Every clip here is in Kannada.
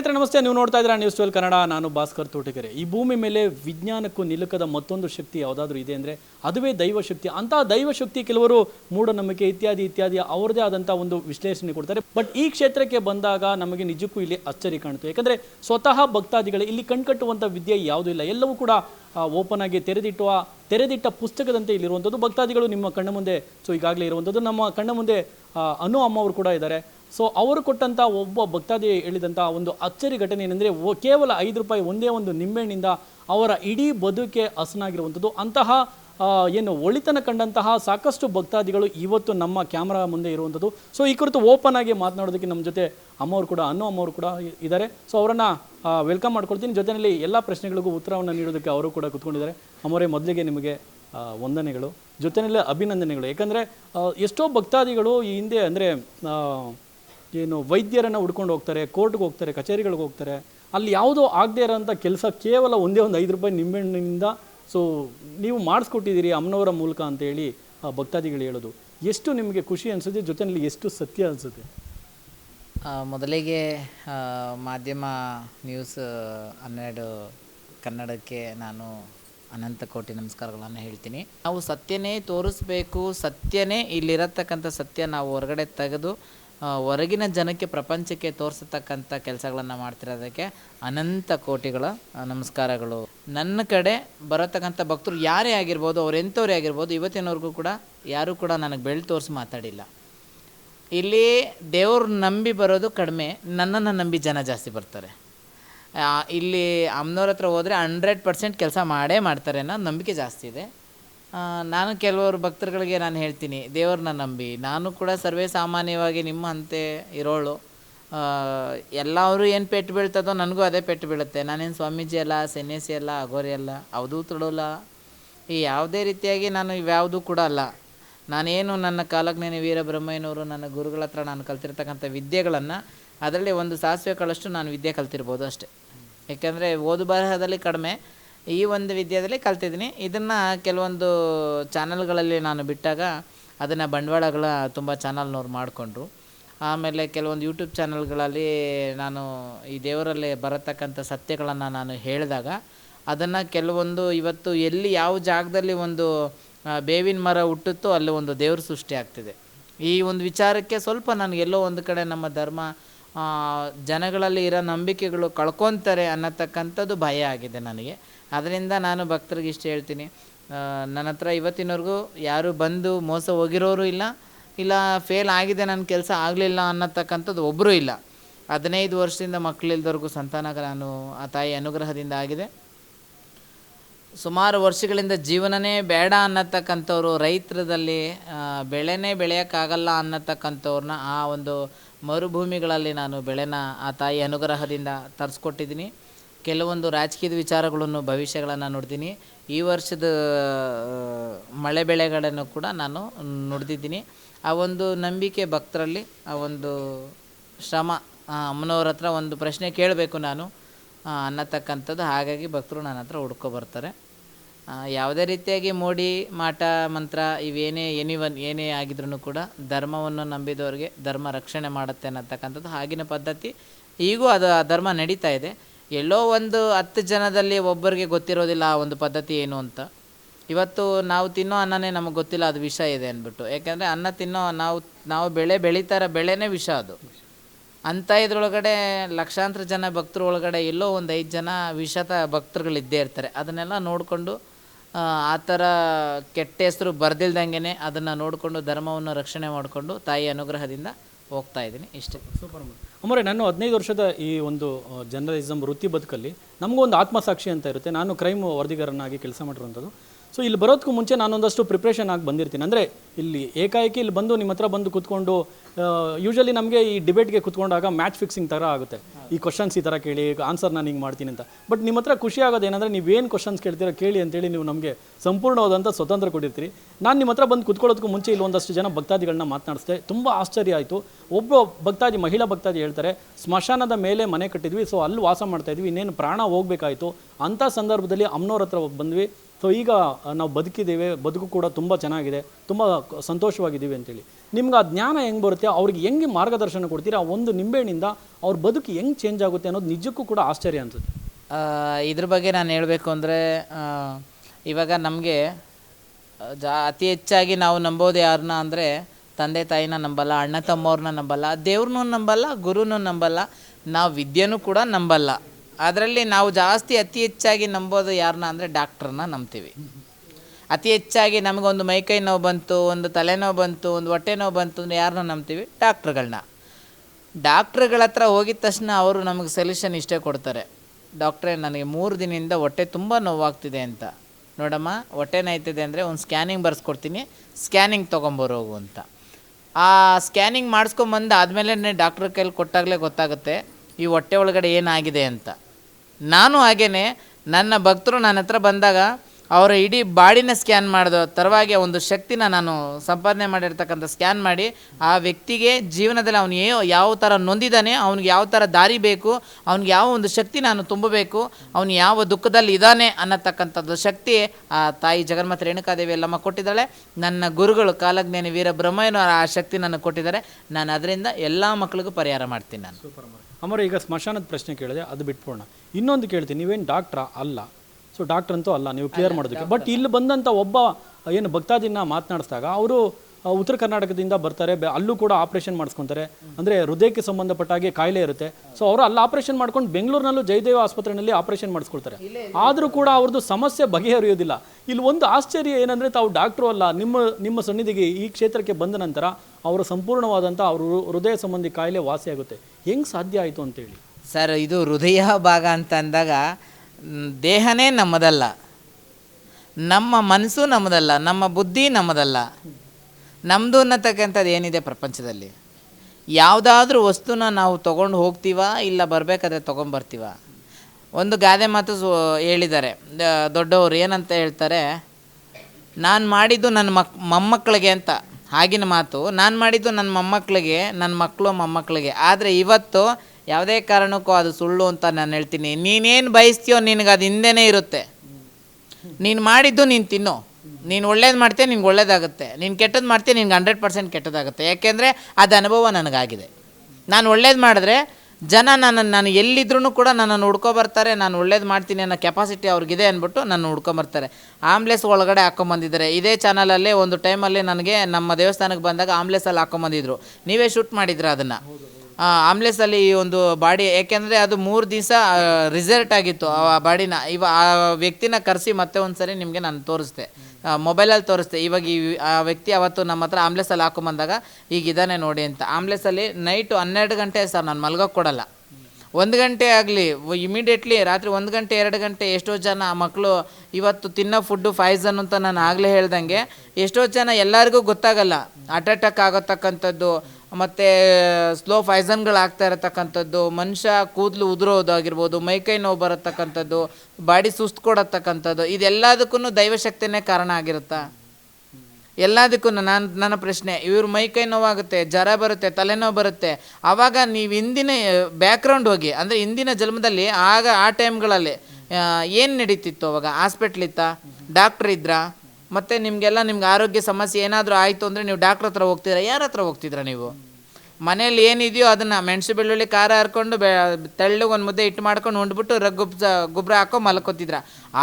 ಸ್ನೇಹಿತರೆ, ನಮಸ್ತೆ. ನೀವು ನೋಡ್ತಾ ಇದ್ದೀರಾ ನ್ಯೂಸ್ ಟ್ವೆಲ್ ಕನ್ನಡ. ನಾನು ಭಾಸ್ಕರ್ ತೋಟಗೆರೆ ಈ ಭೂಮಿ ಮೇಲೆ ವಿಜ್ಞಾನಕ್ಕೂ ನಿಲುಕದ ಮತ್ತೊಂದು ಶಕ್ತಿ ಯಾವುದಾದ್ರೂ ಇದೆ ಅಂದರೆ ಅದುವೇ ದೈವಶಕ್ತಿ. ಅಂತಹ ದೈವಶಕ್ತಿ ಕೆಲವರು ಮೂಢನಂಬಿಕೆ ಇತ್ಯಾದಿ ಇತ್ಯಾದಿ ಅವರದೇ ಆದಂಥ ಒಂದು ವಿಶ್ಲೇಷಣೆ ಕೊಡ್ತಾರೆ. ಬಟ್ ಈ ಕ್ಷೇತ್ರಕ್ಕೆ ಬಂದಾಗ ನಮಗೆ ನಿಜಕ್ಕೂ ಇಲ್ಲಿ ಅಚ್ಚರಿ ಕಾಣ್ತು. ಯಾಕಂದರೆ ಸ್ವತಃ ಭಕ್ತಾದಿಗಳು ಇಲ್ಲಿ ಕಣ್ಕಟ್ಟುವಂಥ ವಿದ್ಯೆ ಯಾವುದೂ ಇಲ್ಲ. ಎಲ್ಲವೂ ಕೂಡ ಓಪನ್ ಆಗಿ ತೆರೆದಿಟ್ಟುವ ತೆರೆದಿಟ್ಟ ಪುಸ್ತಕದಂತೆ ಇಲ್ಲಿರುವಂಥದ್ದು ಭಕ್ತಾದಿಗಳು ನಿಮ್ಮ ಕಣ್ಣ ಮುಂದೆ. ಸೊ ಈಗಾಗಲೇ ಇರುವಂಥದ್ದು ನಮ್ಮ ಕಣ್ಣ ಮುಂದೆ ಅನು ಅಮ್ಮ ಅವರು ಕೂಡ ಇದ್ದಾರೆ. ಸೊ ಅವರು ಕೊಟ್ಟಂಥ ಒಬ್ಬ ಭಕ್ತಾದಿ ಹೇಳಿದಂಥ ಒಂದು ಅಚ್ಚರಿ ಘಟನೆ ಏನಂದರೆ ಕೇವಲ ಐದು ರೂಪಾಯಿ ಒಂದೇ ಒಂದು ನಿಂಬೆಹಣ್ಣಿಂದ ಅವರ ಇಡೀ ಬದುಕೆ ಹಸನಾಗಿರುವಂಥದ್ದು. ಅಂತಹ ಏನು ಒಳಿತನ ಕಂಡಂತಹ ಸಾಕಷ್ಟು ಭಕ್ತಾದಿಗಳು ಇವತ್ತು ನಮ್ಮ ಕ್ಯಾಮ್ರಾ ಮುಂದೆ ಇರುವಂಥದ್ದು. ಸೊ ಈ ಕುರಿತು ಓಪನ್ ಆಗಿ ಮಾತನಾಡೋದಕ್ಕೆ ನಮ್ಮ ಜೊತೆ ಅಮ್ಮವರು ಕೂಡ, ಅನ್ನು ಅಮ್ಮವರು ಕೂಡ ಇದ್ದಾರೆ. ಸೊ ಅವರನ್ನು ವೆಲ್ಕಮ್ ಮಾಡ್ಕೊಳ್ತೀನಿ. ಜೊತೆಯಲ್ಲಿ ಎಲ್ಲ ಪ್ರಶ್ನೆಗಳಿಗೂ ಉತ್ತರವನ್ನು ನೀಡೋದಕ್ಕೆ ಅವರು ಕೂಡ ಕುತ್ಕೊಂಡಿದ್ದಾರೆ. ಅಮ್ಮವರೇ, ಮೊದಲಿಗೆ ನಿಮಗೆ ವಂದನೆಗಳು. ಜೊತೆಯಲ್ಲಿ ಅಭಿನಂದನೆಗಳು. ಯಾಕಂದರೆ ಎಷ್ಟೋ ಭಕ್ತಾದಿಗಳು ಈ ಹಿಂದೆ ಅಂದರೆ ಏನು ವೈದ್ಯರನ್ನು ಹುಡ್ಕೊಂಡು ಹೋಗ್ತಾರೆ, ಕೋರ್ಟ್ಗೆ ಹೋಗ್ತಾರೆ, ಕಚೇರಿಗಳಿಗೆ ಹೋಗ್ತಾರೆ, ಅಲ್ಲಿ ಯಾವುದೋ ಆಗದೇ ಇರೋಂಥ ಕೆಲಸ ಕೇವಲ ಒಂದೇ ಒಂದು ಐದು ರೂಪಾಯಿ ನಿಂಬೆಹಣ್ಣಿನಿಂದ ಸೊ ನೀವು ಮಾಡಿಸ್ಕೊಟ್ಟಿದ್ದೀರಿ ಅಮ್ಮನವರ ಮೂಲಕ ಅಂತೇಳಿ ಆ ಭಕ್ತಾದಿಗಳು ಹೇಳೋದು. ಎಷ್ಟು ನಿಮಗೆ ಖುಷಿ ಅನಿಸುತ್ತೆ, ಜೊತೆಯಲ್ಲಿ ಎಷ್ಟು ಸತ್ಯ ಅನಿಸುತ್ತೆ? ಮೊದಲಿಗೆ ಮಾಧ್ಯಮ ನ್ಯೂಸ್ ಹನ್ನೆರಡು ಕನ್ನಡಕ್ಕೆ ನಾನು ಅನಂತ ಕೋಟಿ ನಮಸ್ಕಾರಗಳನ್ನು ಹೇಳ್ತೀನಿ. ನಾವು ಸತ್ಯನೇ ತೋರಿಸ್ಬೇಕು, ಸತ್ಯನೇ ಇಲ್ಲಿರತಕ್ಕಂಥ ಸತ್ಯ ನಾವು ಹೊರಗಡೆ ತೆಗೆದು ಹೊರಗಿನ ಜನಕ್ಕೆ ಪ್ರಪಂಚಕ್ಕೆ ತೋರಿಸತಕ್ಕಂಥ ಕೆಲಸಗಳನ್ನು ಮಾಡ್ತಿರೋದಕ್ಕೆ ಅನಂತ ಕೋಟಿಗಳ ನಮಸ್ಕಾರಗಳು. ನನ್ನ ಕಡೆ ಬರತಕ್ಕಂಥ ಭಕ್ತರು ಯಾರೇ ಆಗಿರ್ಬೋದು, ಅವ್ರು ಎಂಥವ್ರೇ ಆಗಿರ್ಬೋದು, ಇವತ್ತಿನವರೆಗೂ ಕೂಡ, ಯಾರೂ ಕೂಡ ನನಗೆ ಬೆಳ್ ತೋರಿಸಿ ಮಾತಾಡಿಲ್ಲ. ಇಲ್ಲಿ ದೇವ್ರು ನಂಬಿ ಬರೋದು ಕಡಿಮೆ, ನನ್ನನ್ನು ನಂಬಿ ಜನ ಜಾಸ್ತಿ ಬರ್ತಾರೆ. ಇಲ್ಲಿ ಅಮ್ಮನವ್ರ ಹತ್ರ ಹೋದರೆ ಹಂಡ್ರೆಡ್ ಪರ್ಸೆಂಟ್ ಕೆಲಸ ಮಾಡೇ ಮಾಡ್ತಾರೆ ಅನ್ನೋ ನಂಬಿಕೆ ಜಾಸ್ತಿ ಇದೆ. ನಾನು ಕೆಲವರು ಭಕ್ತರುಗಳಿಗೆ ನಾನು ಹೇಳ್ತೀನಿ ದೇವ್ರನ್ನ ನಂಬಿ. ನಾನು ಕೂಡ ಸರ್ವೇ ಸಾಮಾನ್ಯವಾಗಿ ನಿಮ್ಮ ಅಂತೆ ಇರೋಳು. ಎಲ್ಲರೂ ಏನು ಪೆಟ್ಟು ಬೀಳ್ತದೋ ನನಗೂ ಅದೇ ಪೆಟ್ಟು ಬೀಳುತ್ತೆ. ನಾನೇನು ಸ್ವಾಮೀಜಿ ಅಲ್ಲ, ಸನ್ಯಾಸಿ ಅಲ್ಲ ಅಗೋರಿ ಅಲ್ಲ ಅವಧೂ ತೊಡೋಲ್ಲ. ಈ ಯಾವುದೇ ರೀತಿಯಾಗಿ ನಾನು ಇವ್ಯಾವುದೂ ಕೂಡ ಅಲ್ಲ. ನಾನೇನು ನನ್ನ ಕಾಲಜ್ಞಾನಿ ವೀರಬ್ರಹ್ಮಯ್ಯನವರು, ನನ್ನ ಗುರುಗಳ ಹತ್ರ ನಾನು ಕಲ್ತಿರ್ತಕ್ಕಂಥ ವಿದ್ಯೆಗಳನ್ನು ಅದರಲ್ಲಿ ಒಂದು ಸಾಸಿವೆ ಕಳಷ್ಟು ನಾನು ವಿದ್ಯೆ ಕಲ್ತಿರ್ಬೋದು ಅಷ್ಟೇ. ಏಕೆಂದರೆ ಓದು ಬರಹದಲ್ಲಿ ಕಡಿಮೆ ಈ ಒಂದು ವಿದ್ಯೆಯಲ್ಲಿ ಕಲ್ತಿದ್ದೀನಿ. ಇದನ್ನು ಕೆಲವೊಂದು ಚಾನಲ್ಗಳಲ್ಲಿ ನಾನು ಬಿಟ್ಟಾಗ ಅದನ್ನು ಬಂಡವಾಳಗಳ ತುಂಬ ಚಾನಲ್ನವ್ರು ಮಾಡಿಕೊಂಡ್ರು. ಆಮೇಲೆ ಕೆಲವೊಂದು ಯೂಟ್ಯೂಬ್ ಚಾನಲ್ಗಳಲ್ಲಿ ನಾನು ಈ ದೇವರಲ್ಲಿ ಬರತಕ್ಕಂಥ ಸತ್ಯಗಳನ್ನು ನಾನು ಹೇಳಿದಾಗ ಅದನ್ನು ಕೆಲವೊಂದು ಇವತ್ತು ಎಲ್ಲಿ ಯಾವ ಜಾಗದಲ್ಲಿ ಒಂದು ಬೇವಿನ ಮರ ಹುಟ್ಟುತ್ತೋ ಅಲ್ಲಿ ಒಂದು ದೇವ್ರ ಸೃಷ್ಟಿ ಆಗ್ತಿದೆ. ಈ ಒಂದು ವಿಚಾರಕ್ಕೆ ಸ್ವಲ್ಪ ನಾನು ಎಲ್ಲೋ ಒಂದು ಕಡೆ ನಮ್ಮ ಧರ್ಮ ಜನಗಳಲ್ಲಿ ಇರೋ ನಂಬಿಕೆಗಳು ಕಳ್ಕೊತಾರೆ ಅನ್ನತಕ್ಕಂಥದ್ದು ಭಯ ಆಗಿದೆ ನನಗೆ. ಅದರಿಂದ ನಾನು ಭಕ್ತರಿಗೆ ಇಷ್ಟು ಹೇಳ್ತೀನಿ. ನನ್ನ ಹತ್ರ ಇವತ್ತಿನವರೆಗೂ ಯಾರು ಬಂದು ಮೋಸ ಹೋಗಿರೋರು ಇಲ್ಲ ಇಲ್ಲ ಫೇಲ್ ಆಗಿದೆ ನನ್ನ ಕೆಲಸ ಆಗಲಿಲ್ಲ ಅನ್ನತಕ್ಕಂಥದ್ದು ಒಬ್ಬರೂ ಇಲ್ಲ. ಹದಿನೈದು ವರ್ಷದಿಂದ ಮಕ್ಕಳಿಲ್ದವ್ರಿಗೂ ಸಂತಾನ ನಾನು ಆ ತಾಯಿ ಅನುಗ್ರಹದಿಂದ ಆಗಿದೆ. ಸುಮಾರು ವರ್ಷಗಳಿಂದ ಜೀವನನೇ ಬೇಡ ಅನ್ನತಕ್ಕಂಥವ್ರು, ರೈತರದಲ್ಲಿ ಬೆಳೆನೇ ಬೆಳೆಯೋಕ್ಕಾಗಲ್ಲ ಅನ್ನತಕ್ಕಂಥವ್ರನ್ನ ಆ ಒಂದು ಮರುಭೂಮಿಗಳಲ್ಲಿ ನಾನು ಬೆಳೆನ ಆ ತಾಯಿ ಅನುಗ್ರಹದಿಂದ ತರಿಸ್ಕೊಟ್ಟಿದ್ದೀನಿ. ಕೆಲವೊಂದು ರಾಜಕೀಯದ ವಿಚಾರಗಳನ್ನು ಭವಿಷ್ಯಗಳನ್ನು ನೋಡ್ತೀನಿ. ಈ ವರ್ಷದ ಮಳೆ ಬೆಳೆಗಳನ್ನು ಕೂಡ ನಾನು ನುಡಿದಿದ್ದೀನಿ ಆ ಒಂದು ನಂಬಿಕೆ ಭಕ್ತರಲ್ಲಿ ಆ ಒಂದು ಶ್ರಮ ಅಮ್ಮನವ್ರ ಹತ್ರ ಒಂದು ಪ್ರಶ್ನೆ ಕೇಳಬೇಕು ನಾನು ಅನ್ನತಕ್ಕಂಥದ್ದು. ಹಾಗಾಗಿ ಭಕ್ತರು ನನ್ನ ಹತ್ರ ಹುಡ್ಕೊ ಬರ್ತಾರೆ. ಆ, ಯಾವುದೇ ರೀತಿಯಾಗಿ ಮೋಡಿ ಮಾಟ ಮಂತ್ರ ಇವೇನೇ ಎನಿವನ್ ಏನೇ ಆಗಿದ್ರೂ ಕೂಡ ಧರ್ಮವನ್ನು ನಂಬಿದವರಿಗೆ ಧರ್ಮ ರಕ್ಷಣೆ ಮಾಡುತ್ತೆ ಅನ್ನತಕ್ಕಂಥದ್ದು. ಆಗಿನ ಪದ್ಧತಿ ಈಗೂ ಅದು ಆ ಧರ್ಮ ನಡೀತಾ ಇದೆ. ಎಲ್ಲೋ ಒಂದು ಹತ್ತು ಜನದಲ್ಲಿ ಒಬ್ಬರಿಗೆ ಗೊತ್ತಿರೋದಿಲ್ಲ ಆ ಒಂದು ಪದ್ಧತಿ ಏನು ಅಂತ. ಇವತ್ತು ನಾವು ತಿನ್ನೋ ಅನ್ನನೇ ನಮಗೆ ಗೊತ್ತಿಲ್ಲ, ಅದು ವಿಷ ಇದೆ ಅಂದ್ಬಿಟ್ಟು. ಯಾಕೆಂದರೆ ಅನ್ನ ತಿನ್ನೋ ನಾವು ನಾವು ಬೆಳೆ ಬೆಳೀತಾರ ಬೆಳೆನೇ ವಿಷ ಅದು. ಅಂಥ ಇದ್ರೊಳಗಡೆ ಲಕ್ಷಾಂತರ ಜನ ಭಕ್ತರು ಒಳಗಡೆ ಎಲ್ಲೋ ಒಂದು ಐದು ಜನ ವಿಷತ ಭಕ್ತರುಗಳಿದ್ದೇ ಇರ್ತಾರೆ. ಅದನ್ನೆಲ್ಲ ನೋಡಿಕೊಂಡು, ಆ ಥರ ಕೆಟ್ಟ ಹೆಸರು ಬರ್ದಿಲ್ದಂಗೆ ಅದನ್ನು ನೋಡಿಕೊಂಡು ಧರ್ಮವನ್ನು ರಕ್ಷಣೆ ಮಾಡಿಕೊಂಡು ತಾಯಿ ಅನುಗ್ರಹದಿಂದ ಹೋಗ್ತಾ ಇದ್ದೀನಿ. ಇಷ್ಟೇ. ಸೂಪರ್ ಅಮ್ಮರೇ ನಾನು ಹದಿನೈದು ವರ್ಷದ ಈ ಒಂದು ಜರ್ನಲಿಸಮ್ ವೃತ್ತಿ ಬದುಕಲ್ಲಿ ನಮಗೂ ಒಂದು ಆತ್ಮಸಾಕ್ಷಿ ಅಂತ ಇರುತ್ತೆ. ನಾನು ಕ್ರೈಮ್ ವರದಿಗಾರನಾಗಿ ಕೆಲಸ ಮಾಡಿರುವಂಥದ್ದು. ಸೊ ಇಲ್ಲಿ ಬರೋದಕ್ಕೂ ಮುಂಚೆ ನಾನೊಂದಷ್ಟು ಪ್ರಿಪ್ರೇಷನ್ ಆಗಿ ಬಂದಿರ್ತೀನಿ. ಅಂದರೆ ಇಲ್ಲಿ ಏಕಾಏಕಿ ಇಲ್ಲಿ ಬಂದು ನಿಮ್ಮ ಹತ್ರ ಬಂದು ಕೂತ್ಕೊಂಡು ಯೂಶಲಿ ನಮಗೆ ಈ ಡಿಬೇಟ್ಗೆ ಕೂತ್ಕೊಂಡಾಗ ಮ್ಯಾಚ್ ಫಿಕ್ಸಿಂಗ್ ಥರ ಆಗುತ್ತೆ. ಈ ಕ್ವಶನ್ಸ್ ಈ ಥರ ಕೇಳಿ ಆನ್ಸರ್ ನಾನು ಹಿಂಗೆ ಮಾಡ್ತೀನಿ ಅಂತ. ಬಟ್ ನಿಮ್ಮ ಹತ್ರ ಖುಷಿ ಆಗೋದು ಏನಂದರೆ ನೀವೇನು ಕ್ವಶನ್ಸ್ ಕೇಳ್ತೀರಾ ಕೇಳಿ ಅಂತೇಳಿ ನೀವು ನಮಗೆ ಸಂಪೂರ್ಣವಾದಂಥ ಸ್ವತಂತ್ರ ಕೊಟ್ಟಿರ್ತೀರಿ. ನಾನು ನಿಮ್ಮ ಹತ್ರ ಬಂದು ಕೂತ್ಕೊಳ್ಳೋದಕ್ಕೂ ಮುಂಚೆ ಇಲ್ಲಿ ಒಂದಷ್ಟು ಜನ ಭಕ್ತಾದಿಗಳನ್ನ ಮಾತನಾಡಿಸ್ದೆ. ತುಂಬ ಆಶ್ಚರ್ಯ ಆಯಿತು. ಒಬ್ಬ ಭಕ್ತಾದಿ, ಮಹಿಳಾ ಭಕ್ತಾದಿ ಹೇಳ್ತಾರೆ, ಸ್ಮಶಾನದ ಮೇಲೆ ಮನೆ ಕಟ್ಟಿದ್ವಿ, ಸೊ ಅಲ್ಲಿ ವಾಸ ಮಾಡ್ತಾಯಿದ್ವಿ ಇನ್ನೇನು ಪ್ರಾಣ ಹೋಗಬೇಕಾಯಿತು? ಅಂಥ ಸಂದರ್ಭದಲ್ಲಿ ಅಮ್ಮನವ್ರ ಹತ್ರ ಬಂದ್ವಿ. ಸೊ ಈಗ ನಾವು ಬದುಕಿದ್ದೇವೆ, ಬದುಕು ಕೂಡ ತುಂಬ ಚೆನ್ನಾಗಿದೆ, ತುಂಬ ಸಂತೋಷವಾಗಿದ್ದೀವಿ ಅಂತೇಳಿ. ನಿಮ್ಗೆ ಆ ಜ್ಞಾನ ಹೆಂಗೆ ಬರುತ್ತೆ, ಅವ್ರಿಗೆ ಹೆಂಗೆ ಮಾರ್ಗದರ್ಶನ ಕೊಡ್ತೀರಾ, ಆ ಒಂದು ನಿಂಬೆಹಣ್ಣಿಂದ ಅವ್ರ ಬದುಕು ಹೆಂಗೆ ಚೇಂಜ್ ಆಗುತ್ತೆ ಅನ್ನೋದು ನಿಜಕ್ಕೂ ಕೂಡ ಆಶ್ಚರ್ಯ ಅನ್ಸುತ್ತೆ. ಇದ್ರ ಬಗ್ಗೆ ನಾನು ಹೇಳಬೇಕು ಅಂದರೆ ಇವಾಗ ನಮಗೆ ಜಾ, ಅತಿ ಹೆಚ್ಚಾಗಿ ನಾವು ನಂಬೋದು ಯಾರನ್ನ ಅಂದರೆ, ತಂದೆ ತಾಯಿನ ನಂಬಲ್ಲ, ಅಣ್ಣ ತಮ್ಮವ್ರನ್ನ ನಂಬಲ್ಲ, ದೇವ್ರನ್ನೂ ನಂಬಲ್ಲ, ಗುರುನೂ ನಂಬಲ್ಲ, ನಾವು ವಿದ್ಯೆನೂ ಕೂಡ ನಂಬಲ್ಲ. ಅದರಲ್ಲಿ ನಾವು ಜಾಸ್ತಿ ಅತಿ ಹೆಚ್ಚಾಗಿ ನಂಬೋದು ಯಾರನ್ನ ಅಂದರೆ ಡಾಕ್ಟ್ರನ್ನ ನಂಬ್ತೀವಿ. ಅತಿ ಹೆಚ್ಚಾಗಿ ನಮಗೊಂದು ಮೈಕೈ ನೋವು ಬಂತು, ಒಂದು ತಲೆನೋವು ಬಂತು, ಒಂದು ಹೊಟ್ಟೆ ನೋವು ಬಂತು ಅಂದರೆ ಯಾರನ್ನ ನಂಬ್ತೀವಿ? ಡಾಕ್ಟ್ರುಗಳನ್ನ ಡಾಕ್ಟ್ರುಗಳ ಹತ್ರ ಹೋಗಿದ ತಕ್ಷಣ ಅವರು ನಮಗೆ ಸೊಲ್ಯೂಷನ್ ಇಷ್ಟೇ ಕೊಡ್ತಾರೆ. ಡಾಕ್ಟ್ರೇ, ನನಗೆ ಮೂರು ದಿನದಿಂದ ಹೊಟ್ಟೆ ತುಂಬ ನೋವಾಗ್ತಿದೆ ಅಂತ. ನೋಡಮ್ಮ ಹೊಟ್ಟೆ ನೋಯ್ತಿದೆ ಅಂದರೆ ಒಂದು ಸ್ಕ್ಯಾನಿಂಗ್ ಬರ್ಸ್ಕೊಡ್ತೀನಿ, ಸ್ಕ್ಯಾನಿಂಗ್ ತೊಗೊಂಬರೋಗು ಅಂತ. ಆ ಸ್ಕ್ಯಾನಿಂಗ್ ಮಾಡಿಸ್ಕೊಂಬಂದು ಆದಮೇಲೆ ಡಾಕ್ಟ್ರ್ ಕೈಲಿ ಕೊಟ್ಟಾಗಲೇ ಗೊತ್ತಾಗುತ್ತೆ, ಈ ಹೊಟ್ಟೆ ಒಳಗಡೆ ಏನಾಗಿದೆ ಅಂತ. ನಾನು ಹಾಗೇನೆ ನನ್ನ ಭಕ್ತರು ನನ್ನ ಹತ್ರ ಬಂದಾಗ ಅವರ ಇಡೀ ಬಾಡಿನ ಸ್ಕ್ಯಾನ್ ಮಾಡಿದ ತರವಾಗಿ ಒಂದು ಶಕ್ತಿನ ನಾನು ಸಂಪಾದನೆ ಮಾಡಿರ್ತಕ್ಕಂಥ ಸ್ಕ್ಯಾನ್ ಮಾಡಿ ಆ ವ್ಯಕ್ತಿಗೆ ಜೀವನದಲ್ಲಿ ಅವನು ಏ ಯಾವ ಥರ ನೊಂದಿದ್ದಾನೆ, ಅವ್ನಿಗೆ ಯಾವ ಥರ ದಾರಿ ಬೇಕು, ಅವ್ನಿಗೆ ಯಾವ ಒಂದು ಶಕ್ತಿ ನಾನು ತುಂಬಬೇಕು, ಅವನು ಯಾವ ದುಃಖದಲ್ಲಿ ಇದ್ದಾನೆ ಅನ್ನತಕ್ಕಂಥದ್ದು ಶಕ್ತಿ ಆ ತಾಯಿ ಜಗನ್ಮಾತೆ ರೇಣುಕಾದೇವಿ ಎಲ್ಲಮ್ಮ ಕೊಟ್ಟಿದ್ದಾಳೆ. ನನ್ನ ಗುರುಗಳು ಕಾಲಜ್ಞಾನಿ ವೀರ ಬ್ರಹ್ಮಯ್ಯನವರು ಆ ಶಕ್ತಿ ನನಗೆ ಕೊಟ್ಟಿದ್ದಾರೆ. ನಾನು ಅದರಿಂದ ಎಲ್ಲ ಮಕ್ಕಳಿಗೂ ಪರಿಹಾರ ಮಾಡ್ತೀನಿ ನಾನು. ಅಮರ ಈಗ ಸ್ಮಶಾನದ ಪ್ರಶ್ನೆ ಕೇಳಿದೆ ಅದು ಬಿಟ್ಬಿಡೋಣ. ಇನ್ನೊಂದು ಕೇಳ್ತೀನಿ ನೀವೇನು ಡಾಕ್ಟ್ರಾ? ಅಲ್ಲ. ಸೊ ಡಾಕ್ಟರ್ ಅಂತೂ ಅಲ್ಲ ನೀವು ಕ್ಲಿಯರ್ ಮಾಡೋದಕ್ಕೆ. ಬಟ್ ಇಲ್ಲಿ ಬಂದಂಥ ಒಬ್ಬ ಏನು ಭಕ್ತಾದಿನ ಮಾತನಾಡಿಸಿದಾಗ ಅವರು ಉತ್ತರ ಕರ್ನಾಟಕದಿಂದ ಬರ್ತಾರೆ ಬೆ- ಅಲ್ಲೂ ಕೂಡ ಆಪರೇಷನ್ ಮಾಡಿಸ್ಕೊತಾರೆ. ಅಂದರೆ ಹೃದಯಕ್ಕೆ ಸಂಬಂಧಪಟ್ಟ ಹಾಗೆ ಕಾಯಿಲೆ ಇರುತ್ತೆ. ಸೊ ಅವರು ಅಲ್ಲಿ ಆಪರೇಷನ್ ಮಾಡ್ಕೊಂಡು ಬೆಂಗಳೂರಿನಲ್ಲೂ ಜಯದೇವ ಆಸ್ಪತ್ರೆಯಲ್ಲಿ ಆಪರೇಷನ್ ಮಾಡಿಸ್ಕೊಳ್ತಾರೆ. ಆದರೂ ಕೂಡ ಅವ್ರದ್ದು ಸಮಸ್ಯೆ ಬಗೆಹರಿಯೋದಿಲ್ಲ. ಇಲ್ಲಿ ಒಂದು ಆಶ್ಚರ್ಯ ಏನಂದರೆ ತಾವು ಡಾಕ್ಟ್ರು ಅಲ್ಲ ನಿಮ್ಮ ನಿಮ್ಮ ಸನ್ನಿಧಿಗೆ ಈ ಕ್ಷೇತ್ರಕ್ಕೆ ಬಂದ ನಂತರ ಅವರ ಸಂಪೂರ್ಣವಾದಂಥ ಅವರು ಹೃದಯ ಸಂಬಂಧಿ ಕಾಯಿಲೆ ವಾಸಿಯಾಗುತ್ತೆ ಹೆಂಗೆ ಸಾಧ್ಯ ಆಯಿತು ಅಂತೇಳಿ? ಸರ್ ಇದು ಹೃದಯ ಭಾಗ ಅಂತ ಅಂದಾಗ ದೇಹನೇ ನಮ್ಮದಲ್ಲ. ನಮ್ಮ ಮನಸ್ಸು ನಮ್ಮದಲ್ಲ ನಮ್ಮ ಬುದ್ಧಿ ನಮ್ಮದಲ್ಲ. ನಮ್ಮದು ಅನ್ನತಕ್ಕಂಥದ್ದು ಏನಿದೆ ಪ್ರಪಂಚದಲ್ಲಿ? ಯಾವುದಾದ್ರೂ ವಸ್ತುನ ನಾವು ತೊಗೊಂಡು ಹೋಗ್ತೀವ, ಇಲ್ಲ ಬರಬೇಕಾದ್ರೆ ತೊಗೊಂಬರ್ತೀವ ಒಂದು ಗಾದೆ ಮಾತು ಹೇಳಿದ್ದಾರೆ. ದೊಡ್ಡವರು ಏನಂತ ಹೇಳ್ತಾರೆ, ನಾನು ಮಾಡಿದ್ದು ನನ್ನ ಮಕ್, ಮೊಮ್ಮಕ್ಕಳಿಗೆ ಅಂತ. ಆಗಿನ ಮಾತು, ನಾನು ಮಾಡಿದ್ದು ನನ್ನ ಮೊಮ್ಮಕ್ಕಳಿಗೆ ನನ್ನ ಮಕ್ಕಳು ಮೊಮ್ಮಕ್ಕಳಿಗೆ. ಆದರೆ ಇವತ್ತು ಯಾವುದೇ ಕಾರಣಕ್ಕೂ ಅದು ಸುಳ್ಳು ಅಂತ ನಾನು ಹೇಳ್ತೀನಿ. ನೀನೇನು ಬಯಸ್ತೀಯೋ ನಿನಗೆ ಅದು ಹಿಂದೆನೇ ಇರುತ್ತೆ. ನೀನು ಮಾಡಿದ್ದು ನೀನು ತಿನ್ನು. ನೀನು ಒಳ್ಳೇದು ಮಾಡ್ತೀಯ, ನಿನ್ಗೆ ಒಳ್ಳೇದಾಗುತ್ತೆ. ನೀನು ಕೆಟ್ಟದ್ದು ಮಾಡ್ತೀಯ, ನಿನ್ಗೆ ಹಂಡ್ರೆಡ್ ಪರ್ಸೆಂಟ್ ಕೆಟ್ಟದಾಗುತ್ತೆ. ಯಾಕೆಂದರೆ ಅದು ಅನುಭವ ನನಗಾಗಿದೆ. ನಾನು ಒಳ್ಳೇದು ಮಾಡಿದ್ರೆ ಜನ ನನ್ನನ್ನು ನಾನು ಎಲ್ಲಿದ್ರೂ ಕೂಡ ನನ್ನನ್ನು ಹುಡ್ಕೊಬರ್ತಾರೆ ನಾನು ಒಳ್ಳೇದು ಮಾಡ್ತೀನಿ ಅನ್ನೋ ಕೆಪಾಸಿಟಿ ಅವ್ರಿಗಿದೆ ಅಂದ್ಬಿಟ್ಟು ನನ್ನ ಹುಡ್ಕೊಂಬರ್ತಾರೆ ಆಂಬ್ಲೆಸ್ ಒಳಗಡೆ ಹಾಕೊಂಬಂದಿದ್ದಾರೆ. ಇದೇ ಚಾನಲಲ್ಲೇ ಒಂದು ಟೈಮಲ್ಲಿ ನನಗೆ ನಮ್ಮ ದೇವಸ್ಥಾನಕ್ಕೆ ಬಂದಾಗ ಆಂಬ್ಲೆಸಲ್ಲಿ ಹಾಕೊಂಬಂದಿದ್ರು. ನೀವೇ ಶೂಟ್ ಮಾಡಿದ್ರ ಅದನ್ನು? ಆಂಬ್ಲೆಸಲ್ಲಿ ಈ ಒಂದು ಬಾಡಿ, ಏಕೆಂದರೆ ಅದು ಮೂರು ದಿವಸ ರಿಸಲ್ಟ್ ಆಗಿತ್ತು. ಆ ಬಾಡಿನ, ಇವ, ಆ ವ್ಯಕ್ತಿನ ಕರೆಸಿ ಮತ್ತೆ ಒಂದು ಸರಿ ನಿಮಗೆ ನಾನು ತೋರಿಸ್ದೆ ಮೊಬೈಲಲ್ಲಿ ತೋರಿಸ್ದೆ ಇವಾಗ ಈ ಆ ವ್ಯಕ್ತಿ ಅವತ್ತು ನಮ್ಮ ಹತ್ರ ಆಮ್ಲೆಸಲ್ಲಿ ಹಾಕೊಂಬಂದಾಗ, ಈಗ ಇದಾನೆ ನೋಡಿ ಅಂತ. ಆಮ್ಲೆಸಲ್ಲಿ ನೈಟು ಹನ್ನೆರಡು ಗಂಟೆ ಸರ್, ನಾನು ಮಲ್ಗೋಕ್ಕೆ ಕೊಡಲ್ಲ. ಒಂದು ಗಂಟೆ ಆಗಲಿ ಇಮಿಡಿಯೇಟ್ಲಿ ರಾತ್ರಿ ಒಂದು ಗಂಟೆ, ಎರಡು ಗಂಟೆ ಎಷ್ಟೋ ಜನ ಮಕ್ಕಳು ಇವತ್ತು ತಿನ್ನೋ ಫುಡ್ಡು ಫೈಸನ್ ಅಂತ ನಾನು ಆಗಲೇ ಹೇಳ್ದಂಗೆ, ಎಷ್ಟೋ ಜನ ಎಲ್ಲರಿಗೂ ಗೊತ್ತಾಗಲ್ಲ. ಅಟ್ಯಾಕ್ ಆಗತಕ್ಕಂಥದ್ದು ಮತ್ತು ಸ್ಲೋ ಆಗ್ತಾ ಇರತಕ್ಕಂಥದ್ದು, ಮನುಷ್ಯ ಕೂದಲು ಉದುರೋದಾಗಿರ್ಬೋದು ಮೈಕೈ ನೋವು ಬರತಕ್ಕಂಥದ್ದು, ಬಾಡಿ ಸುಸ್ತು ಕೊಡತಕ್ಕಂಥದ್ದು ಇದೆಲ್ಲದಕ್ಕೂ ದೈವಶಕ್ತಿನೇ ಕಾರಣ ಆಗಿರುತ್ತಾ? ಎಲ್ಲದಕ್ಕೂ ನಾನು, ನನ್ನ ಪ್ರಶ್ನೆ, ಇವ್ರ ಮೈಕೈ ನೋವಾಗುತ್ತೆ, ಜ್ವರ ಬರುತ್ತೆ, ತಲೆನೋವು ಬರುತ್ತೆ ಆವಾಗ ನೀವು ಹಿಂದಿನ ಬ್ಯಾಕ್ಗ್ರೌಂಡ್ ಹೋಗಿ, ಅಂದರೆ ಹಿಂದಿನ ಜನ್ಮದಲ್ಲಿ ಆಗ ಆ ಟೈಮ್ಗಳಲ್ಲಿ ಏನು ನಡೀತಿತ್ತು ಅವಾಗ? ಹಾಸ್ಪಿಟ್ಲ್ ಇತ್ತಾ? ಡಾಕ್ಟ್ರ್ ಇದ್ರಾ? ಮತ್ತು ನಿಮಗೆಲ್ಲ ನಿಮ್ಗೆ ಆರೋಗ್ಯ ಸಮಸ್ಯೆ ಏನಾದರೂ ಆಯಿತು ಅಂದರೆ ನೀವು ಡಾಕ್ಟ್ರ್ ಹತ್ರ ಹೋಗ್ತೀರಾ? ಯಾರ ಹತ್ರ ಹೋಗ್ತಿದ್ರಾ ನೀವು? ಮನೇಲಿ ಏನಿದೆಯೋ ಅದನ್ನು ಮೆಣಸು ಬೆಳ್ಳುಳ್ಳಿ ಖಾರ ಹರ್ಕೊಂಡು ಬೆ, ತೆಳ್ಳಗೆ ಒಂದು ಮುದ್ದೆ ಇಟ್ಟು ಮಾಡ್ಕೊಂಡು ಉಂಡ್ಬಿಟ್ಟು ರಗ್ಗುಬ್ ಗೊಬ್ಬರ ಹಾಕೋ ಮಲ್ಕೋತಿದ್ರ.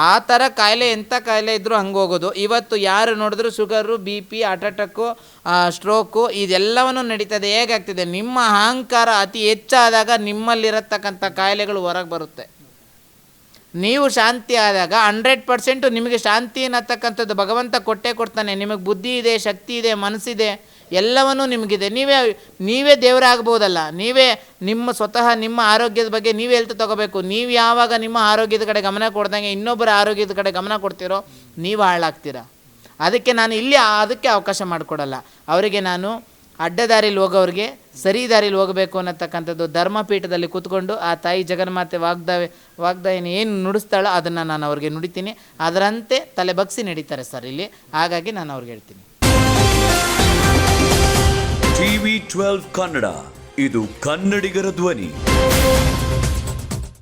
ಆ ಥರ ಕಾಯಿಲೆ ಎಂಥ ಕಾಯಿಲೆ ಇದ್ದರೂ ಹಂಗೆ ಹೋಗೋದು. ಇವತ್ತು ಯಾರು ನೋಡಿದ್ರು sugar, B P, heart attack stroke ಇದೆಲ್ಲವನ್ನು ನಡೀತದೆ. ಹೇಗಾಗ್ತಿದೆ? ನಿಮ್ಮ ಅಹಂಕಾರ ಅತಿ ಹೆಚ್ಚಾದಾಗ ನಿಮ್ಮಲ್ಲಿರತಕ್ಕಂಥ ಕಾಯಿಲೆಗಳು ಹೊರಗೆ ಬರುತ್ತೆ. ನೀವು ಶಾಂತಿ ಆದಾಗ ಹಂಡ್ರೆಡ್ ಪರ್ಸೆಂಟು ನಿಮಗೆ ಶಾಂತಿ ಅನ್ನತಕ್ಕಂಥದ್ದು ಭಗವಂತ ಕೊಟ್ಟೇ ಕೊಡ್ತಾನೆ. ನಿಮಗೆ ಬುದ್ಧಿ ಇದೆ, ಶಕ್ತಿ ಇದೆ, ಮನಸ್ಸಿದೆ, ಎಲ್ಲವನ್ನೂ ನಿಮಗಿದೆ. ನೀವೇ ನೀವೇ ದೇವರಾಗ್ಬೋದಲ್ಲ ನೀವೇ ನಿಮ್ಮ ಸ್ವತಃ ನಿಮ್ಮ ಆರೋಗ್ಯದ ಬಗ್ಗೆ ನೀವೇ ಹೆಲ್ತ್ ತಗೋಬೇಕು. ನೀವು ಯಾವಾಗ ನಿಮ್ಮ ಆರೋಗ್ಯದ ಕಡೆ ಗಮನ ಕೊಡ್ದಂಗೆ ಇನ್ನೊಬ್ಬರ ಆರೋಗ್ಯದ ಕಡೆ ಗಮನ ಕೊಡ್ತೀರೋ, ನೀವು ಹಾಳಾಗ್ತೀರ. ಅದಕ್ಕೆ ನಾನು ಇಲ್ಲಿ ಅದಕ್ಕೆ ಅವಕಾಶ ಮಾಡಿಕೊಡಲ್ಲ. ಅವರಿಗೆ ನಾನು ಅಡ್ಡ ದಾರಿಲಿ ಹೋಗೋರಿಗೆ ಸರಿ ದಾರಿಲಿ ಹೋಗಬೇಕು ಅನ್ನತಕ್ಕಂಥದ್ದು ಧರ್ಮಪೀಠದಲ್ಲಿ ಕೂತ್ಕೊಂಡು ಆ ತಾಯಿ ಜಗನ್ಮಾತೆ ವಾಗ್ದಾವೆ, ವಾಗ್ದಾಯಿನಿ ಏನು ನುಡಿಸ್ತಾಳೋ ಅದನ್ನು ನಾನು ಅವ್ರಿಗೆ ನುಡಿತೀನಿ. ಅದರಂತೆ ತಲೆ ಬಗ್ಸಿ ನಡೀತಾರೆ ಸರ್ ಇಲ್ಲಿ. ಹಾಗಾಗಿ ನಾನು ಅವ್ರಿಗೆ ಹೇಳ್ತೀನಿ. ಟಿವಿ ಟ್ವೆಲ್ವ್ ಕನ್ನಡ, ಇದು ಕನ್ನಡಿಗರ ಧ್ವನಿ.